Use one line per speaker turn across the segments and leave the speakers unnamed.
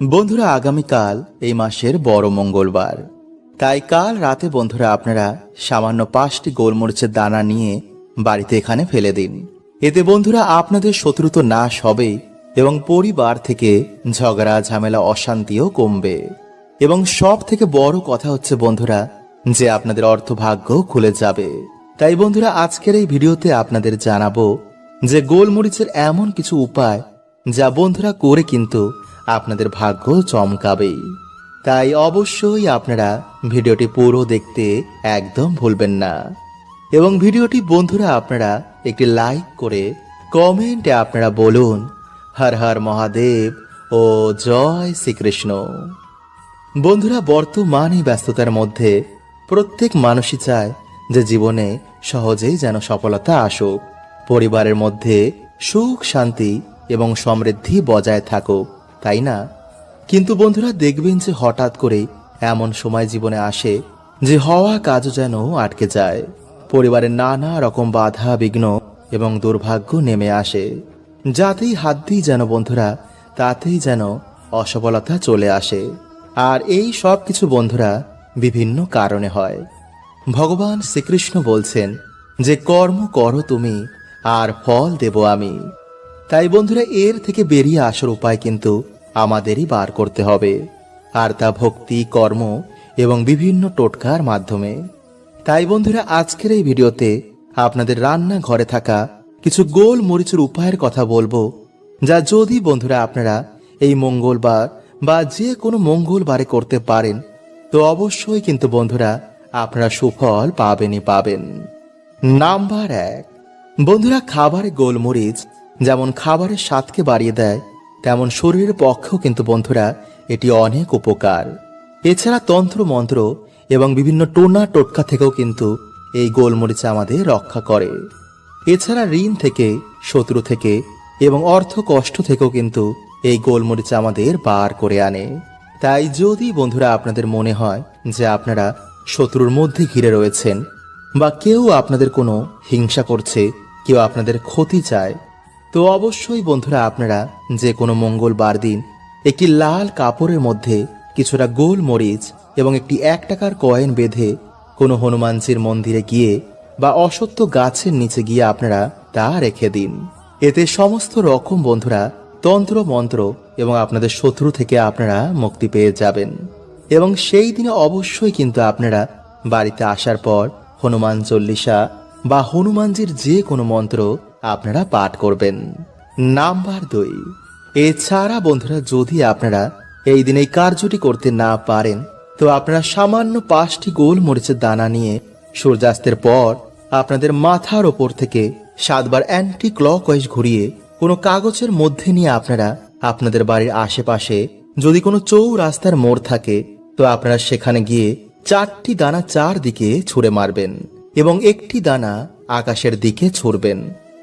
বন্ধুরা, আগামীকাল এই মাসের বড় মঙ্গলবার। তাই কাল রাতে বন্ধুরা, আপনারা সামান্য পাঁচটি গোলমরিচের দানা নিয়ে বাড়িতে এখানে ফেলে দিন। এতে বন্ধুরা, আপনাদের শত্রু তো নাশ হবে এবং পরিবার থেকে ঝগড়া, ঝামেলা, অশান্তিও কমবে। এবং সব থেকে বড় কথা হচ্ছে বন্ধুরা, যে আপনাদের অর্থভাগ্য খুলে যাবে। তাই বন্ধুরা, আজকের এই ভিডিওতে আপনাদের জানাব যে গোলমরিচের এমন কিছু উপায় যা বন্ধুরা করে কিন্তু আপনাদের ভাগ্য চমকাবে। তাই অবশ্যই আপনারা ভিডিওটি পুরো দেখতে একদম ভুলবেন না। এবং ভিডিওটি বন্ধুরা আপনারা একটি লাইক করে কমেন্টে আপনারা বলুন, হর হর মহাদেব ও জয় শ্রীকৃষ্ণ। বন্ধুরা, বর্তমান ব্যস্ততার মধ্যে প্রত্যেক মানুষই চায় যে জীবনে সহজেই যেন সফলতা আসুক। পরিবারের মধ্যে সুখ, শান্তি এবং সমৃদ্ধি বজায় থাকুক। তাই না? কিন্তু বন্ধুরা দেখবেন যে হঠাৎ করে এমন সময় জীবনে আসে যে হওয়া কাজও যেন আটকে যায়। পরিবারের নানা রকম বাধা, বিঘ্ন এবং দুর্ভাগ্য নেমে আসে। যাতেই হাত দিই যেন বন্ধুরা, তাতেই যেন অসফলতা চলে আসে। আর এই সব কিছু বন্ধুরা বিভিন্ন কারণে হয়। ভগবান শ্রীকৃষ্ণ বলছেন যে, কর্ম করো তুমি, আর ফল দেব আমি। তাই বন্ধুরা এর থেকে বেরিয়ে আসার উপায় কিন্তু আমাদেরই বার করতে হবে। আর তা ভক্তি, কর্ম এবং বিভিন্ন টোটকার মাধ্যমে। তাই বন্ধুরা আজকের এই ভিডিওতে আপনাদের রান্না ঘরে থাকা কিছু গোল মরিচের উপায়ের কথা বলব, যা যদি বন্ধুরা আপনারা এই মঙ্গলবার বা যে কোনো মঙ্গলবারে করতে পারেন, তো অবশ্যই কিন্তু বন্ধুরা আপনারা সুফল পাবেনই পাবেন। নাম্বার এক, বন্ধুরা খাবারে গোলমরিচ যেমন খাবারের স্বাদকে বাড়িয়ে দেয়, তেমন শরীরের পক্ষেও কিন্তু বন্ধুরা এটি অনেক উপকার। এছাড়া তন্ত্র মন্ত্র এবং বিভিন্ন টোনা টোটকা থেকেও কিন্তু এই গোলমরিচ আমাদের রক্ষা করে। এছাড়া ঋণ থেকে, শত্রু থেকে এবং অর্থ কষ্ট থেকেও কিন্তু এই গোলমরিচ আমাদের বার করে আনে। তাই যদি বন্ধুরা আপনাদের মনে হয় যে আপনারা শত্রুর মধ্যে ঘিরে রয়েছেন বা কেউ আপনাদের কোনো হিংসা করছে, কেউ আপনাদের ক্ষতি চায় তো অবশ্যই বন্ধুরা আপনারা যে কোনো মঙ্গলবার দিন একটি লাল কাপড়ের মধ্যে কিছুটা গোল মরিচ এবং একটি এক টাকার কয়েন বেঁধে কোনো হনুমানজির মন্দিরে গিয়ে বা অসত্য গাছের নিচে গিয়ে আপনারা তা রেখে দিন। এতে সমস্ত রকম বন্ধুরা তন্ত্র মন্ত্র এবং আপনাদের শত্রু থেকে আপনারা মুক্তি পেয়ে যাবেন। এবং সেই দিনে অবশ্যই কিন্তু আপনারা বাড়িতে আসার পর হনুমান চল্লিশা বা হনুমানজির যে কোনো মন্ত্র আপনারা পাঠ করবেন। নাম্বার দুই। এছাড়া বন্ধুরা, যদি আপনারা এই দিন এই কার্যটি করতে না পারেন, তো আপনারা সামান্য পাঁচটি গোল মরিচের দানা নিয়ে সূর্যাস্তের পর আপনাদের মাথার ওপর থেকে সাতবার অ্যান্টি ক্লক ওয়াইজ ঘুরিয়ে কোনো কাগজের মধ্যে নিয়ে আপনারা আপনাদের বাড়ির আশেপাশে যদি কোনো চৌ রাস্তার মোড় থাকে, তো আপনারা সেখানে গিয়ে চারটি দানা চারদিকে ছুঁড়ে মারবেন এবং একটি দানা আকাশের দিকে ছুড়বেন।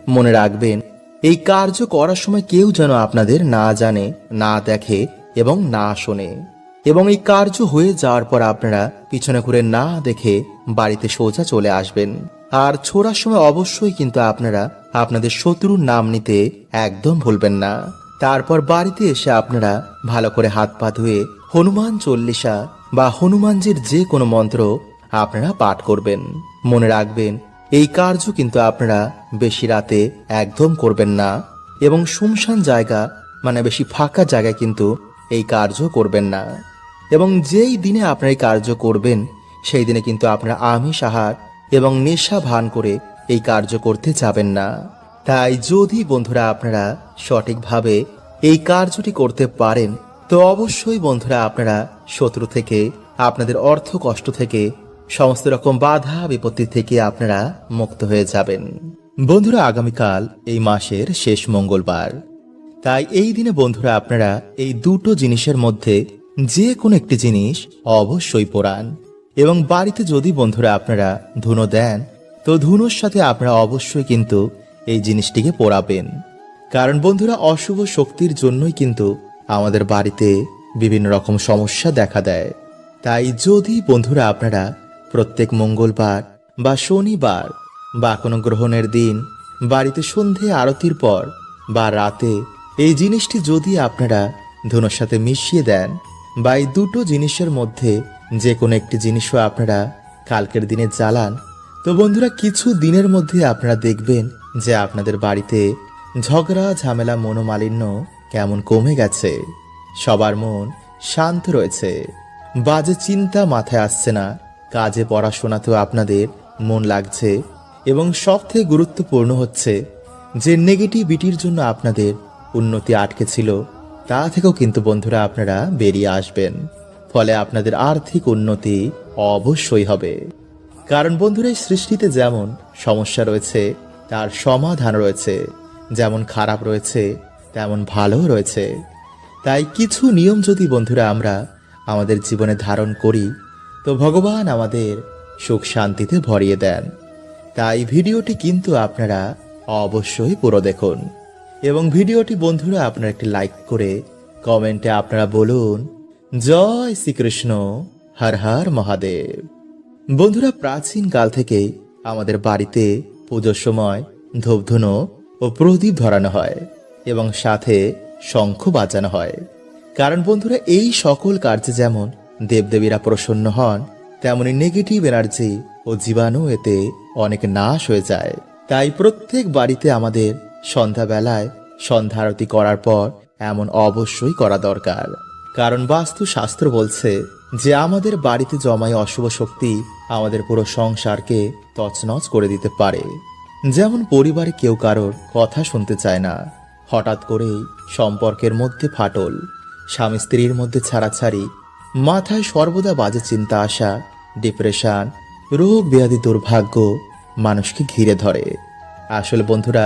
মনে রাখবেন, এই কার্য করার সময় কেউ যেন আপনাদের না জানে, না দেখে এবং না শোনে। এবং এই কার্য হয়ে যাওয়ার পর আপনারা পিছনে ঘুরে না দেখে বাড়িতে সোজা চলে আসবেন। আর ছোড়ার সময় অবশ্যই কিন্তু আপনারা আপনাদের শত্রুর নাম নিতে একদম ভুলবেন না। তারপর বাড়িতে এসে আপনারা ভালো করে হাত পা ধুয়ে হনুমান চল্লিশা বা হনুমানজির যে কোনো মন্ত্র আপনারা পাঠ করবেন। মনে রাখবেন এই কার্য কিন্তু আপনারা বেশি রাতে একদম করবেন না এবং শুনশান জায়গা মানে বেশি ফাঁকা জায়গায় কিন্তু এই কার্য করবেন না। এবং যেই দিনে আপনারা এই কার্য করবেন, সেই দিনে কিন্তু আপনারা আমিষ আহার এবং নেশা ভান করে এই কার্য করতে যাবেন না। তাই যদি বন্ধুরা আপনারা সঠিকভাবে এই কার্যটি করতে পারেন, তো অবশ্যই বন্ধুরা আপনারা শত্রু থেকে, আপনাদের অর্থ কষ্ট থেকে সমস্ত রকম বাধা বিপত্তি থেকে আপনারা মুক্ত হয়ে যাবেন। বন্ধুরা, আগামীকাল এই মাসের শেষ মঙ্গলবার। তাই এই দিনে বন্ধুরা, আপনারা এই দুটো জিনিসের মধ্যে যে কোনো একটি জিনিস অবশ্যই পোড়ান এবং বাড়িতে যদি বন্ধুরা আপনারা ধুনো দেন, তো ধুনোর সাথে আপনারা অবশ্যই কিন্তু এই জিনিসটিকে পোড়াবেন। কারণ বন্ধুরা, অশুভ শক্তির জন্যই কিন্তু আমাদের বাড়িতে বিভিন্ন রকম সমস্যা দেখা দেয়। তাই যদি বন্ধুরা আপনারা প্রত্যেক মঙ্গলবার বা শনিবার বা কোনো গ্রহণের দিন, বাড়িতে সন্ধে আরতির পর বা রাতে এই জিনিসটি যদি আপনারা ধনুর সাথে মিশিয়ে দেন বা এই দুটো জিনিসের মধ্যে যে কোনো একটি জিনিসও আপনারা কালকের দিনে জ্বালান, তো বন্ধুরা কিছু দিনের মধ্যে আপনারা দেখবেন যে আপনাদের বাড়িতে ঝগড়া, ঝামেলা, মনোমালিন্য কেমন কমে গেছে। সবার মন শান্ত রয়েছে। বাজে চিন্তা মাথায় আসছে না। কাজে পড়াশোনাতেও আপনাদের মন লাগছে এবং সবথেকে গুরুত্বপূর্ণ হচ্ছে যে নেগেটিভিটির জন্য আপনাদের উন্নতি আটকে ছিল, তা থেকেও কিন্তু বন্ধুরা আপনারা বেরিয়ে আসবেন। ফলে আপনাদের আর্থিক উন্নতি অবশ্যই হবে। কারণ বন্ধুরা, এই সৃষ্টিতে যেমন সমস্যা রয়েছে, তার সমাধান রয়েছে। যেমন খারাপ রয়েছে, তেমন ভালো রয়েছে। তাই কিছু নিয়ম যদি বন্ধুরা আমরা আমাদের জীবনে ধারণ করি তো ভগবান আমাদের সুখ শান্তিতে ভরিয়ে দেন। তাই ভিডিওটি কিন্তু আপনারা অবশ্যই পুরো দেখুন। এবং ভিডিওটি বন্ধুরা আপনারা একটি লাইক করে কমেন্টে আপনারা বলুন, জয় শ্রীকৃষ্ণ, হর হর মহাদেব। বন্ধুরা, প্রাচীন কাল থেকেই আমাদের বাড়িতে পুজোর সময় ধূপধুনো ও প্রদীপ ধরানো হয় এবং সাথে শঙ্খ বাজানো হয়। কারণ বন্ধুরা, এই সকল কার্যে যেমন দেবদেবীরা প্রসন্ন হন, তেমনি নেগেটিভ এনার্জি ও জীবাণু এতে অনেক নাশ হয়ে যায়। তাই প্রত্যেক বাড়িতে আমাদের সন্ধ্যাবেলায় সন্ধ্যা আরতি করার পর এমন অবশ্যই করা দরকার। কারণ বাস্তু শাস্ত্র বলছে যে আমাদের বাড়িতে জমায় অশুভ শক্তি আমাদের পুরো সংসারকে তছনছ করে দিতে পারে। যেমন পরিবারে কেউ কারোর কথা শুনতে চায় না। হঠাৎ করেই সম্পর্কের মধ্যে ফাটল, স্বামী স্ত্রীর মধ্যে ছাড়াছাড়ি মাথায় সর্বদা বাজে চিন্তা আসা ডিপ্রেশন রোগ, ব্যাধি, দুর্ভাগ্য মানুষকে ঘিরে ধরে। আসলে বন্ধুরা,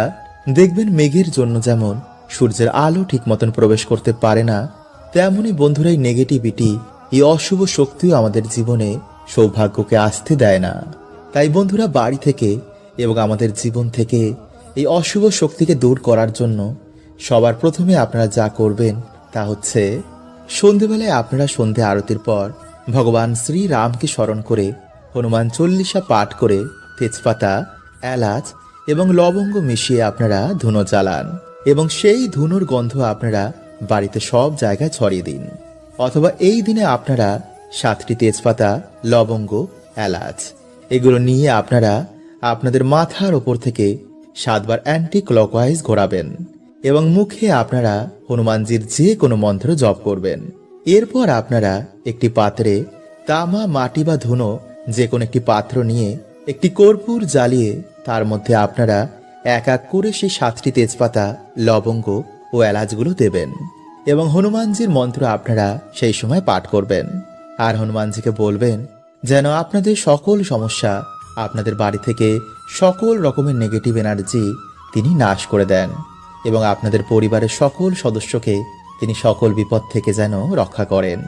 দেখবেন মেঘের জন্য যেমন সূর্যের আলো ঠিক মতন প্রবেশ করতে পারে না তেমনই বন্ধুরা এই নেগেটিভিটি এই অশুভ শক্তিও আমাদের জীবনে সৌভাগ্যকে আসতে দেয় না। তাই বন্ধুরা, বাড়ি থেকে এবং আমাদের জীবন থেকে এই অশুভ শক্তিকে দূর করার জন্য সবার প্রথমে আপনারা যা করবেন তা হচ্ছে সন্ধেবেলায় আপনারা সন্ধে আরতির পর ভগবান শ্রী রামকে স্মরণ করে হনুমান চল্লিশা পাঠ করে তেজপাতা, এলাচ এবং লবঙ্গ মিশিয়ে আপনারা ধুনো জ্বালান এবং সেই ধুনোর গন্ধ আপনারা বাড়িতে সব জায়গায় ছড়িয়ে দিন। অথবা এই দিনে আপনারা সাতটি তেজপাতা, লবঙ্গ, এলাচ এগুলো নিয়ে আপনারা আপনাদের মাথার ওপর থেকে সাতবার অ্যান্টি ক্লকওয়াইজ ঘোরাবেন। এবং মুখে আপনারা হনুমানজির যে কোনো মন্ত্র জপ করবেন। এরপর আপনারা একটি পাত্রে তামা, মাটি বা ধুনো, যে কোনো একটি পাত্র নিয়ে একটি কর্পূর জ্বালিয়ে তার মধ্যে আপনারা এক এক করে সেই সাতটি তেজপাতা, লবঙ্গ ও এলাচগুলো দেবেন এবং হনুমানজির মন্ত্র আপনারা সেই সময় পাঠ করবেন। আর হনুমানজিকে বলবেন, যেন আপনাদের সকল সমস্যা আপনাদের বাড়ি থেকে সকল রকমের নেগেটিভ এনার্জি তিনি নাশ করে দেন। এবং আপনাদের পরিবারের সকল সদস্যকে তিনি সকল বিপদ থেকে যেন রক্ষা করেন।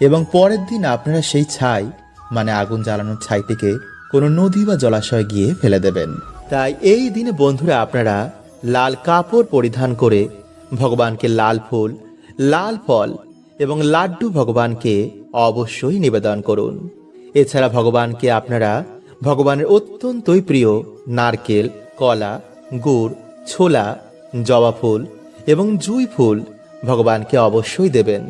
এবং পরের দিন আপনারা সেই ছাই মানে আগুন জ্বালানোর ছাইটিকে কোনো নদী বা জলাশয়ে গিয়ে ফেলে দেবেন। তাই এই দিনে বন্ধুরা আপনারা লাল কাপড় পরিধান করে ভগবানকে লাল ফুল, লাল ফল এবং লাড্ডু ভগবানকে অবশ্যই নিবেদন করুন। এছাড়া ভগবানকে আপনারা ভগবানের অত্যন্তই প্রিয় নারকেল, কলা, গুড়, ছোলা জবা ফুল এবং জুই ফুল ভগবানকে অবশ্যই দেবেন।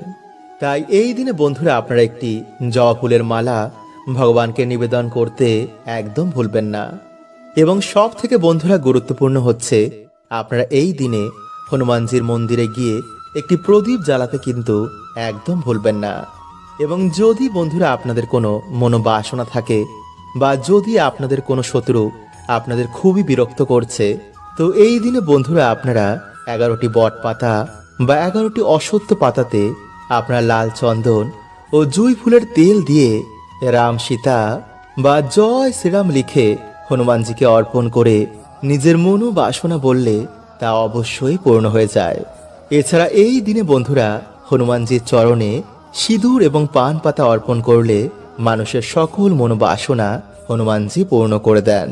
তাই এই দিনে বন্ধুরা আপনারা একটি জবা ফুলের মালা ভগবানকে নিবেদন করতে একদম ভুলবেন না। এবং সব থেকে বন্ধুরা গুরুত্বপূর্ণ হচ্ছে, আপনারা এই দিনে হনুমানজির মন্দিরে গিয়ে একটি প্রদীপ জ্বালাতে কিন্তু একদম ভুলবেন না। এবং যদি বন্ধুরা আপনাদের কোনো মনোবাসনা থাকে বা যদি আপনাদের কোনো শত্রু আপনাদের খুবই বিরক্ত করছে তো এই দিনে বন্ধুরা আপনারা এগারোটি বট পাতা বা এগারোটি অসত্য পাতাতে আপনারা লাল চন্দন ও জুই ফুলের তেল দিয়ে রাম সীতা বা জয় শ্রীরাম লিখে হনুমানজিকে অর্পণ করে নিজের মনোবাসনা বললে তা অবশ্যই পূর্ণ হয়ে যায়। এছাড়া এই দিনে বন্ধুরা হনুমানজির চরণে সিঁদুর এবং পান পাতা অর্পণ করলে মানুষের সকল মনোবাসনা হনুমানজি পূর্ণ করে দেন।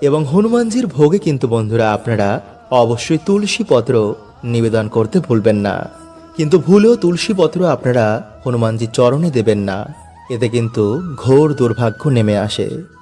এবং হনুমানজির ভোগে কিন্তু বন্ধুরা আপনারা অবশ্যই তুলসী পত্র নিবেদন করতে ভুলবেন না। কিন্তু ভুলেও তুলসী পত্র আপনারা হনুমানজির চরণে দেবেন না। এতে কিন্তু ঘোর দুর্ভাগ্য নেমে আসে।